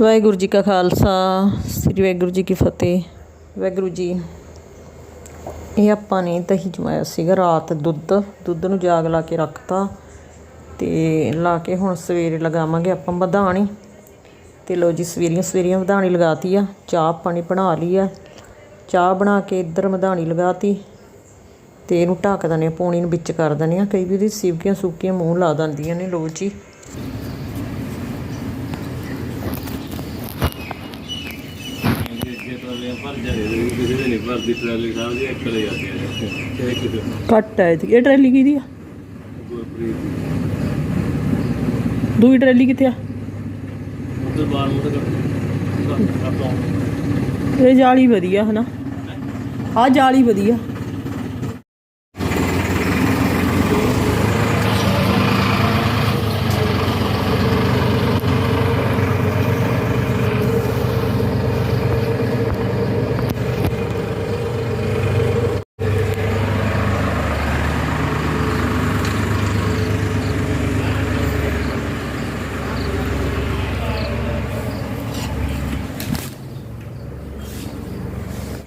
ਵਾਹਿਗੁਰੂ ਜੀ ਕਾ ਖਾਲਸਾ, ਸ੍ਰੀ ਵਾਹਿਗੁਰੂ ਜੀ ਕੀ ਫਤਿਹ। ਵਾਹਿਗੁਰੂ ਜੀ, ਇਹ ਆਪਾਂ ਨੇ ਦਹੀਂ ਜਮਾਇਆ ਸੀਗਾ ਰਾਤ ਦੁੱਧ ਦੁੱਧ ਨੂੰ ਜਾਗ ਲਾ ਕੇ ਰੱਖਤਾ ਤੇ ਲਾ ਕੇ ਹੁਣ ਸਵੇਰੇ ਲਗਾਵਾਂਗੇ ਆਪਾਂ ਮਧਾਣੀ ਤੇ ਲੋ ਜੀ, ਸਵੇਰੀਆਂ ਸਵੇਰੀਆਂ ਮਧਾਣੀ ਲਗਾਤੀ ਆ, ਚਾਹ ਪਾਣੀ ਬਣਾ ਲਈ ਆ। ਚਾਹ ਬਣਾ ਕੇ ਇੱਧਰ ਮਧਾਣੀ ਲਗਾਤੀ ਤੇ ਇਹਨੂੰ ਢੱਕ ਦਨੇ ਆ, ਪੌਣੀ ਨੂੰ ਵਿੱਚ ਕਰ ਦਨੇ ਆ। ਕਈ ਵੀ ਉਹਦੀ ਸਿਵਕੀਆਂ ਸੁੱਕੀਆਂ ਮੂੰਹ ਲਾ ਦਿੰਦੀਆਂ ਨੇ ਲੋ ਜੀ। ਟਰਾਲੀਆਂ ਭਰ ਜਾਂਦੇ ਕਿਸੇ ਦੇ ਨਹੀਂ ਭਰਦੀ ਟਰਾਲੀ ਸਾਹਿਬ ਦੀ ਇੱਕ ਲੈ ਜਾਂਦੀ ਹੈ। ਇੱਕ ਦੇ ਘੱਟ ਹੈ ਇਹ ਟਰੈਲੀ ਕਿਹਦੀ ਆ? ਦੂਈ ਟਰੈਲੀ ਕਿੱਥੇ ਆ? ਉਧਰ ਬਾਹਰ ਮੁੱਢ ਆਪਾਂ ਇਹ ਜਾਲੀ ਵਧੀਆ ਹਨਾ। ਆ ਜਾਲੀ ਵਧੀਆ।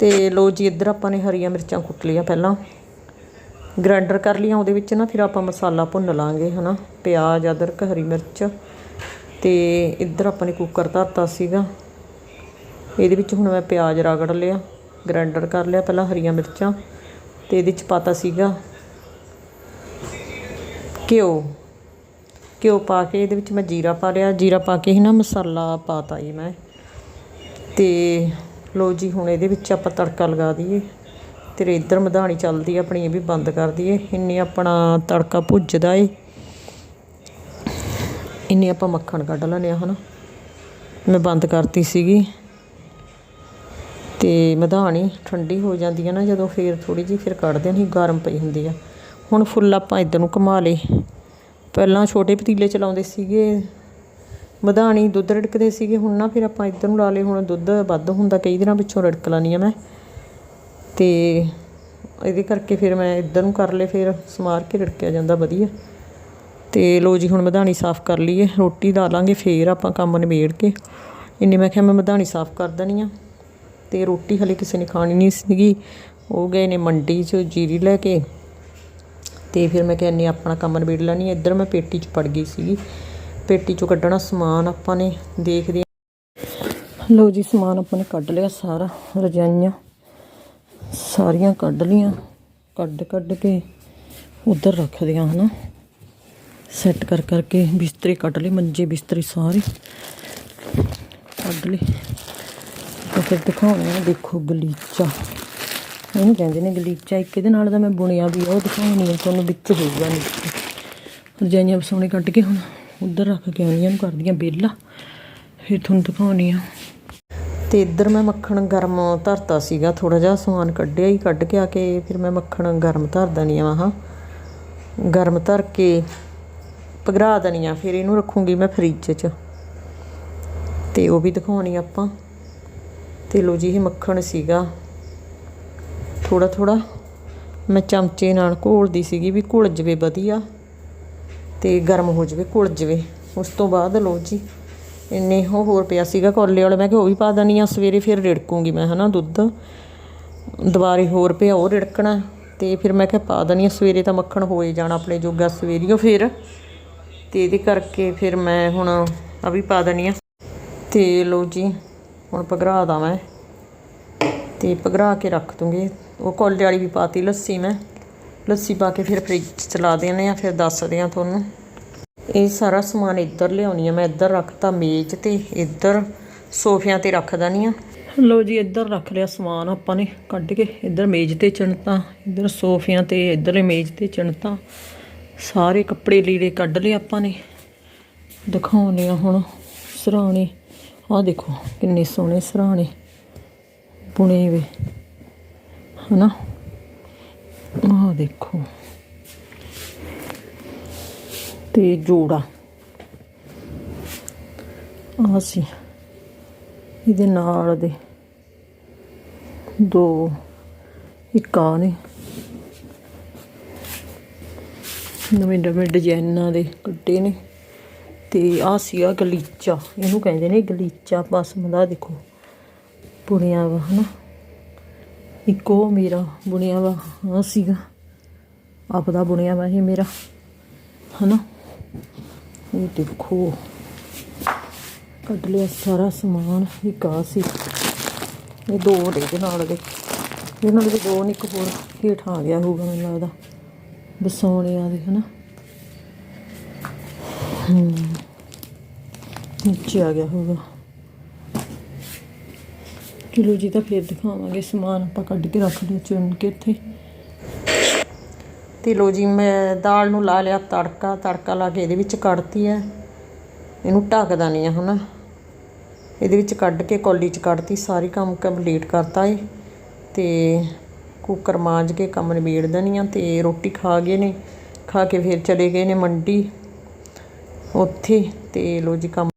ਤੇ ਲੋ ਜੀ, ਇੱਧਰ ਆਪਾਂ ਨੇ ਹਰੀਆਂ ਮਿਰਚਾਂ ਕੁੱਟ ਲਈਆਂ ਪਹਿਲਾਂ। ਗ੍ਰਾਈਂਡਰ ਕਰ ਲਈਆਂ ਉਹਦੇ ਵਿੱਚ ਨਾ, ਫਿਰ ਆਪਾਂ ਮਸਾਲਾ ਭੁੰਨ ਲਾਂਗੇ, ਹਨਾ? ਪਿਆਜ਼, ਅਦਰਕ, ਹਰੀ ਮਿਰਚ ਤੇ ਇੱਧਰ ਆਪਾਂ ਨੇ ਕੁੱਕਰ ਧਰਤਾ ਸੀਗਾ। ਇਹਦੇ ਵਿੱਚ ਹੁਣ ਮੈਂ ਪਿਆਜ਼ ਰਗੜ ਲਿਆ ਗ੍ਰਾਈਂਡਰ ਕਰ ਲਿਆ ਪਹਿਲਾਂ ਹਰੀਆਂ ਮਿਰਚਾਂ ਤੇ ਇਹਦੇ ਵਿੱਚ ਪਾਤਾ ਸੀਗਾ ਘਿਓ। ਘਿਓ ਪਾ ਕੇ ਇਹਦੇ ਵਿੱਚ ਮੈਂ ਜੀਰਾ ਪਾ ਲਿਆ। ਜੀਰਾ ਪਾ ਕੇ ਹੀ ਨਾ ਮਸਾਲਾ ਪਾਤਾ ਜੀ ਮੈਂ। ਤੇ ਲੋ ਜੀ, ਹੁਣ ਇਹਦੇ ਵਿੱਚ ਆਪਾਂ ਤੜਕਾ ਲਗਾ ਦਈਏ ਤੇ ਇੱਧਰ ਮਧਾਣੀ ਚੱਲਦੀ ਆਪਣੀ, ਇਹ ਵੀ ਬੰਦ ਕਰ ਦਈਏ। ਇੰਨੇ ਆਪਣਾ ਤੜਕਾ ਭੁੱਜਦਾ ਏ। ਇੰਨੇ ਆਪਾਂ ਮੱਖਣ ਕੱਢ ਲੈਣੇ ਆ, ਹਨਾ। ਮੈਂ ਬੰਦ ਕਰਤੀ ਸੀਗੀ। ਤੇ ਮਧਾਣੀ ਠੰਡੀ ਹੋ ਜਾਂਦੀ ਆ ਨਾ, ਜਦੋਂ ਫੇਰ ਥੋੜੀ ਜਿਹੀ ਫਿਰ ਕੱਢਦੇ ਨਹੀਂ ਗਰਮ ਪਈ ਹੁੰਦੀ ਆ। ਹੁਣ ਫੁੱਲ ਆਪਾਂ ਇੱਧਰ ਨੂੰ ਘੁਮਾ ਲਏ। ਪਹਿਲਾਂ ਛੋਟੇ ਪਤੀਲੇ ਚਲਾਉਂਦੇ ਸੀਗੇ ਵਧਾਣੀ ਦੁੱਧ ਰਿੜਕਦੇ ਸੀਗੇ, ਹੁਣ ਨਾ ਫਿਰ ਆਪਾਂ ਇੱਧਰ ਨੂੰ ਲਾ ਲਏ, ਹੁਣ ਦੁੱਧ ਵੱਧ ਹੁੰਦਾ, ਕਈ ਦਿਨਾਂ ਪਿੱਛੋਂ ਰਿੜਕ ਲਾਨੀ ਆ ਮੈਂ। ਤੇ ਇਹਦੇ ਕਰਕੇ ਫਿਰ ਮੈਂ ਇੱਧਰ ਨੂੰ ਕਰ ਲਏ, ਫਿਰ ਸਮਾਰ ਕੇ ਰੜਕਿਆ ਜਾਂਦਾ ਵਧੀਆ। ਤੇ ਲੋ ਜੀ, ਹੁਣ ਮਧਾਣੀ ਸਾਫ਼ ਕਰ ਲਈਏ, ਰੋਟੀ ਲਾ ਲਾਂਗੇ, ਫੇਰ ਆਪਾਂ ਕੰਮ ਨਿਬੇੜ ਕੇ। ਇੰਨੇ ਮੈਂ ਕਿਹਾ ਮੈਂ ਮਧਾਣੀ ਸਾਫ਼ ਕਰ ਦੇਣੀ ਆ। ਤੇ ਰੋਟੀ ਹਲੇ ਕਿਸੇ ਨੇ ਖਾਣੀ ਨਹੀਂ ਸੀਗੀ। ਉਹ ਗਏ ਨੇ ਮੰਡੀ 'ਚ ਜੀਰੀ ਲੈ ਕੇ। ਤੇ ਫਿਰ ਮੈਂ ਕਿਹਾ ਕਹਿੰਨੀ ਆਪਣਾ ਕੰਮ ਨਿਬੇੜ ਲੈਣੀ ਇੱਧਰ ਮੈਂ ਪੇਟੀ 'ਚ ਪੜ ਗਈ ਸੀਗੀ। ਪੇਟੀ 'ਚੋਂ ਕੱਢਣਾ ਸਮਾਨ ਆਪਾਂ ਨੇ ਦੇਖਦੇ ਹਾਂ। ਲਓ ਜੀ ਸਮਾਨ ਆਪਾਂ ਨੇ ਕੱਢ ਲਿਆ ਸਾਰਾ ਰਜਾਈਆਂ ਸਾਰੀਆਂ ਕੱਢ ਲੀਆਂ ਕੱਢ ਕੱਢ ਕੇ ਉਧਰ ਰੱਖ ਦਿਆਂ ਹਨਾ। ਸੈੱਟ ਕਰ ਕਰਕੇ ਬਿਸਤਰੇ ਕੱਢ ਲਏ ਮੰਜੇ ਬਿਸਤਰੇ ਸਾਰੇ ਕੱਢ ਲਏ। ਤਾਂ ਫਿਰ ਦਿਖਾਉਣੇ ਆ ਦੇਖੋ ਗਲੀਚਾ। ਇਹਨੂੰ ਕਹਿੰਦੇ ਨੇ ਗਲੀਚਾ ਇੱਕ ਇਹਦੇ ਨਾਲ ਦਾ ਮੈਂ ਬੁਣਿਆ ਵੀ ਆ, ਉਹ ਦਿਖਾਉਣੀ ਆ ਤੁਹਾਨੂੰ ਵਿੱਚ ਹੋਊਗਾ ਨੀਚੇ। ਰਜਾਈਆਂ ਵਸਾਉਣੇ ਕੱਢ ਕੇ ਹੁਣ। ਉਧਰ ਰੱਖ ਕੇ ਆਉਣੀ ਨੂੰ ਕਰਦੀਆਂ ਬੇਲਾ। ਫਿਰ ਤੁਹਾਨੂੰ ਦਿਖਾਉਣੀ ਆ। ਤੇ ਇੱਧਰ ਮੈਂ ਮੱਖਣ ਗਰਮ ਧਰਤਾ ਸੀਗਾ ਥੋੜਾ ਜਿਹਾ ਸਮਾਨ ਕੱਢਿਆ ਹੀ, ਕੱਢ ਕੇ ਆ ਕੇ ਫਿਰ ਮੈਂ ਮੱਖਣ ਗਰਮ ਧਰ ਦਣੀ ਆ ਹਾਂ ਗਰਮ ਧਰ ਕੇ ਪਗਰਾ ਦਣੀ ਆ, ਫਿਰ ਇਹਨੂੰ ਰੱਖੂੰਗੀ ਮੈਂ ਫ੍ਰਿਜ 'ਚ। ਤੇ ਉਹ ਵੀ ਦਿਖਾਉਣੀ ਆਪਾਂ। ਤੇ ਲੋ ਜੀ, ਇਹ ਮੱਖਣ ਸੀਗਾ। ਥੋੜਾ ਥੋੜਾ ਮੈਂ ਚਮਚੇ ਨਾਲ ਘੋਲਦੀ ਸੀਗੀ ਵੀ ਘੁਲ ਜਵੇ ਵਧੀਆ। ਤੇ ਗਰਮ ਹੋ ਜਾਵੇ, ਘੁਲ ਜਾਵੇ। ਉਸ ਤੋਂ ਬਾਅਦ ਲਓ ਜੀ, ਇੰਨੇ ਉਹ ਹੋਰ ਪਿਆ ਸੀਗਾ ਕੋਲੇ ਵਾਲੇ, ਮੈਂ ਕਿਹਾ ਉਹ ਵੀ ਪਾ ਦਣੀ ਆ ਸਵੇਰੇ ਫਿਰ ਰਿੜਕੂੰਗੀ ਮੈਂ, ਹਨਾ, ਦੁੱਧ। ਦੁਬਾਰੇ ਹੋਰ ਪਿਆ, ਉਹ ਰਿੜਕਣਾ, ਤੇ ਫਿਰ ਮੈਂ ਕਿਹਾ ਪਾ ਦਣੀ ਆ ਸਵੇਰੇ ਤਾਂ ਮੱਖਣ ਹੋਏ ਜਾਣਾ ਆਪਣੇ ਜੋਗਾ ਸਵੇਰੀਓ ਫਿਰ। ਤੇ ਇਹਦੇ ਕਰਕੇ ਫਿਰ ਮੈਂ ਹੁਣ ਆ ਵੀ ਪਾ ਦਣੀ ਆ ਤੇ ਲੋ ਜੀ, ਹੁਣ ਪਗਰਾ ਦਾ ਮੈਂ, ਤੇ ਪਗਰਾ ਕੇ ਰੱਖ ਦੂੰਗੀ। ਉਹ ਕੋਲੇ ਵਾਲੀ ਵੀ ਪਾਤੀ ਲੱਸੀ ਮੈਂ। ਲੱਸੀ ਪਾ ਕੇ ਫਿਰ ਫ੍ਰਿਜ 'ਚ ਚਲਾ ਦੇਣੇ ਆ ਫਿਰ ਦੱਸਦੇ ਆ ਤੁਹਾਨੂੰ। ਇਹ ਸਾਰਾ ਸਮਾਨ ਇੱਧਰ ਲਿਆਉਣੀ ਆ, ਮੈਂ ਇੱਧਰ ਰੱਖਤਾ ਮੇਜ਼ ਤੇ, ਇੱਧਰ ਸੋਫਿਆਂ ਤੇ ਰੱਖ ਦਣੀ ਆ। ਲੋ ਜੀ, ਇੱਧਰ ਰੱਖ ਲਿਆ ਸਮਾਨ ਆਪਾਂ ਨੇ ਕੱਢ ਕੇ, ਇੱਧਰ ਮੇਜ਼ ਤੇ ਚਿਣਤਾ, ਇੱਧਰ ਸੋਫਿਆਂ ਤੇ, ਇੱਧਰਲੇ ਮੇਜ਼ ਤੇ ਚਿਣਤਾ। ਸਾਰੇ ਕੱਪੜੇ ਲੀੜੇ ਕੱਢ ਲਏ ਆਪਾਂ ਨੇ। ਦਿਖਾਉਣੇ ਆ ਹੁਣ ਸਰਾਣੇ। ਆਹ ਦੇਖੋ ਕਿੰਨੇ ਸੋਹਣੇ ਸਰਾਣੇ ਬੁਣੇ ਵੇ ਹਨਾ? ਆਹ ਦੇਖੋ। ਤੇ ਜੋੜਾ। ਆਹ ਸੀ। ਇਹਦੇ ਨਾਲ ਦੇ ਦੋ, ਇੱਕ ਆ ਨੇ ਨਵੇਂ ਨਵੇਂ ਡਿਜ਼ਾਈਨਾਂ ਦੇ ਕੱਟੇ ਨੇ। ਤੇ ਆ ਸੀਗਾ ਗਲੀਚਾ। ਇਹਨੂੰ ਕਹਿੰਦੇ ਨੇ ਗਲੀਚਾ। ਪਸਮ ਦਾ ਦੇਖੋ। ਬੁਣਿਆ ਵਾ, ਹਨਾ। ਇੱਕੋ ਮੇਰਾ ਬੁਣਿਆ ਵਾ ਆ ਸੀਗਾ। ਆਪਦਾ ਬੁਣਿਆ ਵਾ ਇਹ ਮੇਰਾ, ਹਨਾ? ਇਹ ਦੇਖੋ। ਕੱਢ ਲਿਆ ਸਾਰਾ ਸਮਾਨ, ਇੱਕ ਆ ਸੀ। ਇਹ ਦੋ ਦੇ ਇਹਦੇ ਨਾਲ ਦੇ। ਇਹਦੇ ਨਾਲ ਦੇ ਦੋ ਨੇ, ਇੱਕ ਹੋਰ ਹੇਠ ਆ ਗਿਆ ਹੋਊਗਾ ਮੈਨੂੰ ਲੱਗਦਾ। ਬਸੌਣਿਆਂ ਦੇ, ਹਨਾ? ਹੂੰ। ਨੀਚੇ ਆ ਗਿਆ ਹੋਊਗਾ। ਲੋ ਜੀ ਤਾਂ ਫੇਰ ਦਿਖਾਵਾਂਗੇ ਸਮਾਨ ਆਪਾਂ ਕੱਢ ਕੇ ਰੱਖ ਲਿਆ ਚੁਣ ਕੇ ਇੱਥੇ। ਤੇ ਲੋ ਜੀ, ਮੈਂ ਦਾਲ ਨੂੰ ਲਾ ਲਿਆ ਤੜਕਾ ਤੜਕਾ ਲਾ ਕੇ ਇਹਦੇ ਵਿੱਚ ਕੱਢਤੀ ਹੈ ਇਹਨੂੰ ਢੱਕਦਾ ਨਹੀਂ ਆ ਹਨਾ ਇਹਦੇ ਵਿੱਚ ਕੱਢ ਕੇ ਕੌਲੀ 'ਚ ਕੱਢਤੀ, ਸਾਰੀ ਕੰਮ ਕੰਪਲੀਟ ਕਰਤਾ ਏ। ਤੇ ਕੁੱਕਰ ਮਾਂਜ ਕੇ ਕੰਮ ਨਿਬੇੜ ਦੇਣੀ ਆ ਤੇ ਰੋਟੀ ਖਾ ਗਏ ਨੇ। ਖਾ ਕੇ ਫਿਰ ਚਲੇ ਗਏ ਨੇ ਮੰਡੀ। ਉੱਥੇ ਤੇ ਲੋ ਜੀ, ਕੰਮ